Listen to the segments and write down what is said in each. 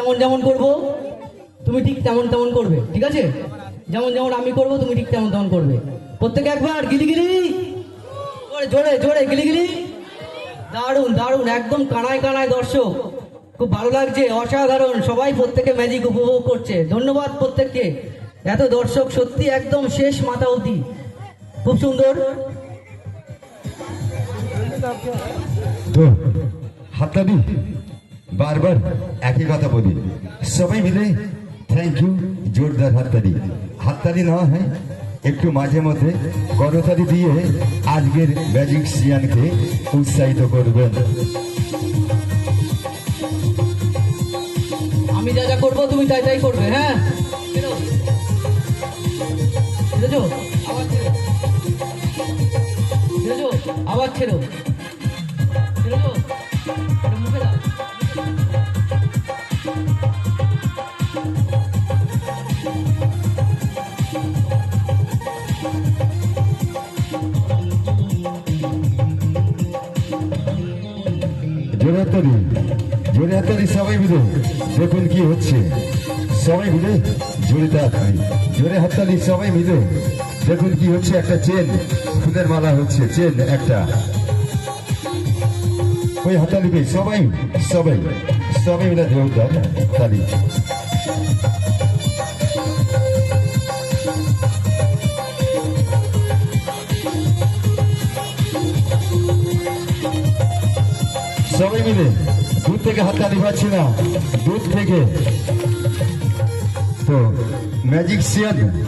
যেমন যেমন করব, তুমি ঠিক তেমন তেমন করবে, ঠিক আছে? যেমন যেমন আমি করব, তুমি ঠিক তেমন তেমন করবে। প্রত্যেকে একবার, গিলি গিলি। জোরে জোরে জোরে, গিলি গিলি। দারুণ দারুণ, একদম কানায় কানায় দর্শক। খুব ভালো লাগছে, অসাধারণ, সবাই প্রত্যেকে ম্যাজিক উপভোগ করছে। ধন্যবাদ প্রত্যেককে। এত দর্শক সত্যি একদম শেষ মাথা অবধি। খুব সুন্দর। হাততালি। বারবার একই কথা বলি। সবাই মিলে থ্যাংক ইউ জোরদার হাততালি। হাততালি না হয় একটু মাঝে মধ্যে করতালি দিয়ে আজকের ম্যাজিকশিয়ানকে উৎসাহিত করবেন। আমি যা যা করব তুমি তাই তাই করবে হ্যাঁ? আবার ছেড়ো। আবার ছেড়ো। জোরে জোরে সবাই মিলে দেখুন কি হচ্ছে। সবাই মিলে জোরে হাততালি জোরে হাততালি সবাই মিলে দেখুন কি হচ্ছে, একটা চেন, ফুলের মালা হচ্ছে, চেন একটা। ওই হাতালিকে সবাই সবাই সবাই মিলে জোরদার তালি। সবাই মিলে দূর থেকে হাততালি পাচ্ছি না। দূর থেকে। তো, ম্যাজিক ম্যাজিকশিয়ান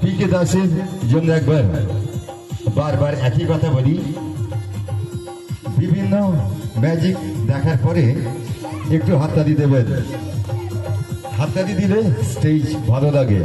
পি কে দাসের জন্য একবার, বারবার একই কথা বলি। বিভিন্ন ম্যাজিক দেখার পরে একটু হাততালি দেবেন। হাততালি দিলে স্টেজ ভালো লাগে।